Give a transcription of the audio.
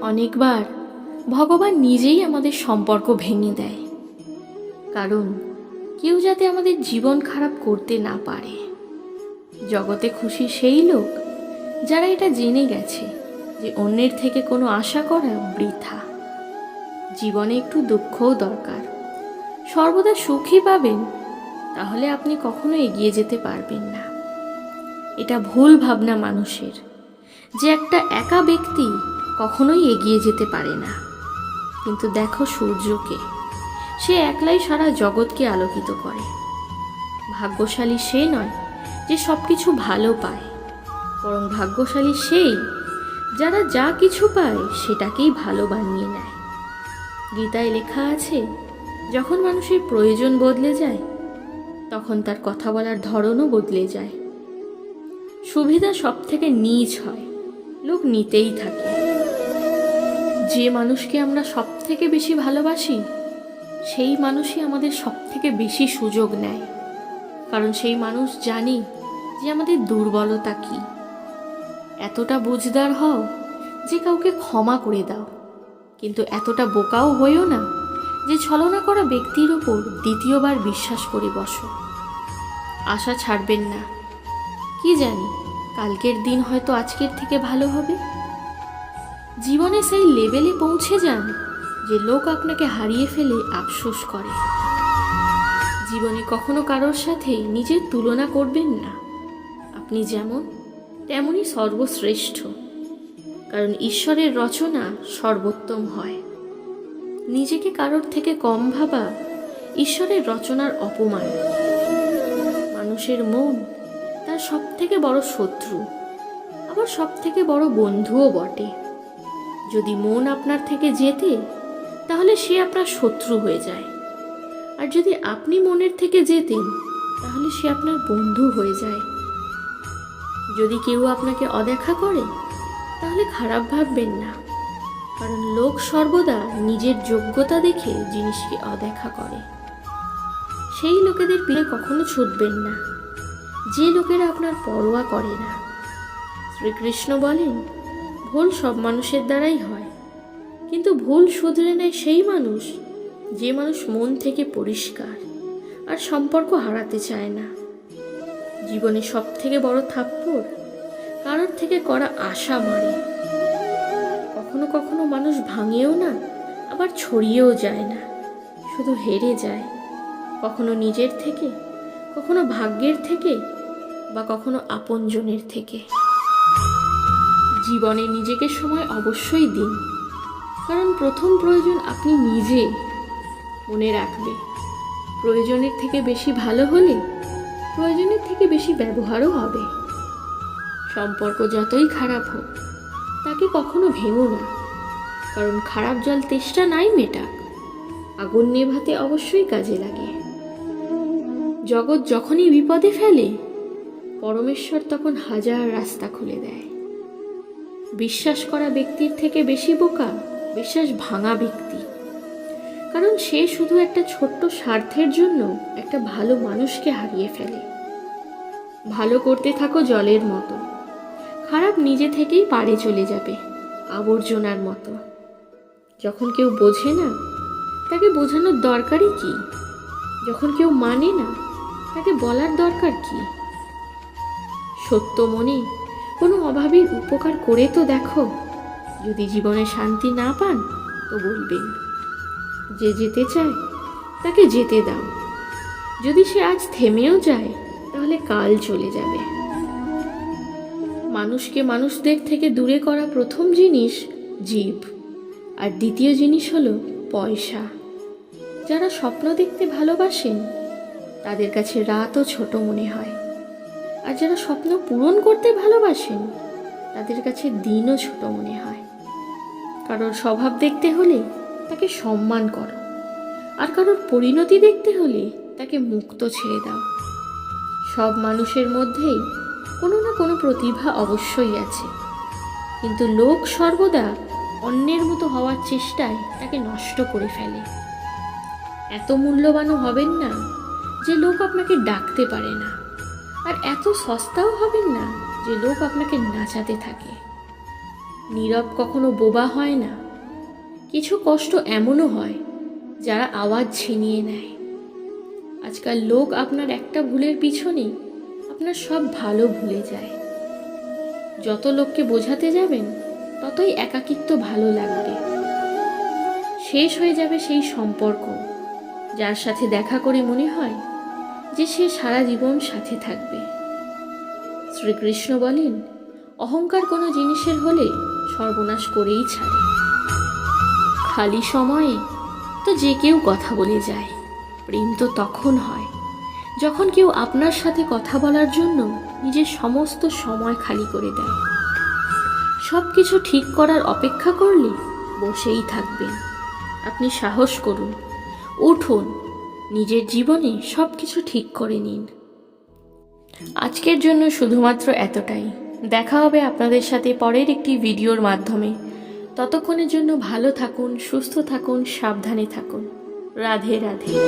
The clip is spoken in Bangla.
অনেকবার ভগবান নিজেই আমাদের সম্পর্ক ভেঙে দেয়। কারণ কেউ যাতে আমাদের জীবন খারাপ করতে না পারে। জগতে খুশি সেই লোক যারা এটা জেনে গেছে যে অন্যের থেকে কোনো আশা করা বৃথা। জীবনে একটু দুঃখও দরকার। সর্বদা সুখী পাবেন, তাহলে আপনি কখনো এগিয়ে যেতে পারবেন না। এটা ভুল ভাবনা মানুষের। যে একটা একা ব্যক্তি কখনোই এগিয়ে যেতে পারে না। কিন্তু দেখো সূর্যকে। সে একলাই সারা জগৎকে আলোকিত করে। ভাগ্যশালী সে নয় যে সব কিছু ভালো পায়। বরং ভাগ্যশালী সেই যারা যা কিছু পায় সেটাকেই ভালো বানিয়ে নেয়। গীতায় লেখা আছে, যখন মানুষের প্রয়োজন বদলে যায়, তখন তার কথা বলার ধরনও বদলে যায়। সুবিধা সব থেকে নিজ হয়। লোক নিতেই থাকে। যে মানুষকে আমরা সব থেকে বেশি ভালোবাসি, সেই মানুষই আমাদের সব থেকে বেশি সুযোগ নেয়। কারণ সেই মানুষ জানে যে আমাদের দুর্বলতা কী। এতটা বুঝদার হও যে কাউকে ক্ষমা করে দাও। কিন্তু এতটা বোকাও হইও না যে ছলনা করা ব্যক্তির ওপর দ্বিতীয়বার বিশ্বাস করে বসো। আশা ছাড়বেন না। কি জানি? কালকের দিন হয়তো আজকের থেকে ভালো হবে। জীবনে সেই লেভেলে পৌঁছে যান যে লোক আপনাকে হারিয়ে ফেলে আফসোস করে। জীবনে কখনো কারোর সাথে নিজের তুলনা করবেন না। আপনি যেমন, তেমনই সর্বশ্রেষ্ঠ। কারণ ঈশ্বরের রচনা সর্বোত্তম হয়। নিজেকে কারোর থেকে কম ভাবা ঈশ্বরের রচনার অপমান। মানুষের মন তার সব থেকে বড় শত্রু। আবার সব থেকে বড় বন্ধুও বটে। যদি মন আপনার থেকে যেতে, তাহলে সে আপনার শত্রু হয়ে যায়। আর যদি আপনি মনের থেকে যেতেন, তাহলে সে আপনার বন্ধু হয়ে যায়। যদি কেউ আপনাকে অদেখা করে, তাহলে খারাপ ভাববেন না। কারণ লোক সর্বদা নিজের যোগ্যতা দেখে জিনিসকে অদেখা করে। সেই লোকেদের পিড়ে কখনো ছুটবেন না। যে লোকেরা আপনার পরোয়া করে না। শ্রীকৃষ্ণ বলেন, ভুল সব মানুষের দ্বারাই হয়। কিন্তু ভুল শুধরে নেয় সেই মানুষ যে মানুষ মন থেকে পরিষ্কার আর সম্পর্ক হারাতে চায় না। জীবনে সব থেকে বড় থাপ্পড় কারোর থেকে করা আশা মারে। কখনো কখনো মানুষ ভাঙেও না, আবার ছড়িয়েও যায় না, শুধু হেরে যায়। কখনো নিজের থেকে কখনো ভাগ্যের থেকে বা কখনো আপনজনের থেকে। জীবনে নিজেকে সময় অবশ্যই দিন। কারণ প্রথম প্রয়োজন আপনি নিজে মনে রাখবে প্রয়োজনের থেকে বেশি ভালো হলে প্রয়োজনের থেকে বেশি ব্যবহারও হবে। সম্পর্ক যতই খারাপ হোক, তাকে কখনো ভেঙো না। কারণ খারাপ জল তেষ্টা নাই মেটাক। আগুন নেভাতে অবশ্যই কাজে লাগে। জগৎ যখনই বিপদে ফেলে, পরমেশ্বর তখন হাজার রাস্তা খুলে দেয়। বিশ্বাস করা ব্যক্তির থেকে বেশি বোকা, বিশ্বাস ভাঙা ব্যক্তি। কারণ সে শুধু একটা ছোট্ট স্বার্থের জন্য একটা ভালো মানুষকে হারিয়ে ফেলে। ভালো করতে থাকো জলের মতো। খারাপ নিজে থেকেই পাড়ে চলে যাবে, আবর্জনার মতো। যখন কেউ বোঝে না, তাকে বোঝানোর দরকারই কি? যখন কেউ মানে না তাকে বলার দরকার কি? সত্য মনে কোনো অভাবীর উপকার করে তো দেখো। যদি জীবনে শান্তি না পান, তো বলবেন। যে যেতে চায়, তাকে যেতে দাও। যদি সে আজ থেমেও যায়, তাহলে কাল চলে যাবে। মানুষকে মানুষদের থেকে দূরে করা প্রথম জিনিস জীব, আর দ্বিতীয় জিনিস হলো পয়সা। যারা স্বপ্ন দেখতে ভালোবাসেন তাদের কাছে রাতও ছোট মনে হয়। আর যারা স্বপ্ন পূরণ করতে ভালোবাসেন, তাদের কাছে দিনও ছোট মনে হয়। কারোর স্বভাব দেখতে হলে তাকে সম্মান করো। আর কারোর পরিণতি দেখতে হলে তাকে মুক্ত ছেড়ে দাও। সব মানুষের মধ্যেই কোনো না কোনো প্রতিভা অবশ্যই আছে। কিন্তু লোক সর্বদা অন্যের মতো হওয়ার চেষ্টায় তাকে নষ্ট করে ফেলে। এত মূল্যবানও হবেন না যে লোক আপনাকে ডাকতে পারে না। আর এত সস্তাও হবেন না যে লোক আপনাকে নাচাতে থাকে। নীরব কখনো বোবা হয় না। কিছু কষ্ট এমনও হয় যারা আওয়াজ ছিনিয়ে নেয়। আজকাল লোক আপনার একটা ভুলের পিছনে আপনার সব ভালো ভুলে যায়। যত লোককে বোঝাতে যাবেন, ততই একাকিত্ব ভালো লাগবে। শেষ হয়ে যাবে সেই সম্পর্ক। যার সাথে দেখা করে মনে হয় যে সে সারা জীবন সাথে থাকবে। শ্রীকৃষ্ণ বলেন, অহংকার কোনো জিনিসের হলে সর্বনাশ করেই ছাড়ে। খালি সময়ে তো যে কেউ কথা বলে যায়, প্রেম তো তখন হয়, যখন কেউ আপনার সাথে কথা বলার জন্য নিজের সমস্ত সময় খালি করে দেয়। সব কিছু ঠিক করার অপেক্ষা করলে বসেই থাকবেন। আপনি সাহস করুন। উঠুন, নিজের জীবনে সব কিছু ঠিক করে নিন। আজকের জন্য শুধুমাত্র এতটাই। দেখা হবে আপনাদের সাথে পরের একটি ভিডিওর মাধ্যমে। ততক্ষণের জন্য ভালো থাকুন, সুস্থ থাকুন, সাবধানে থাকুন। রাধে রাধে।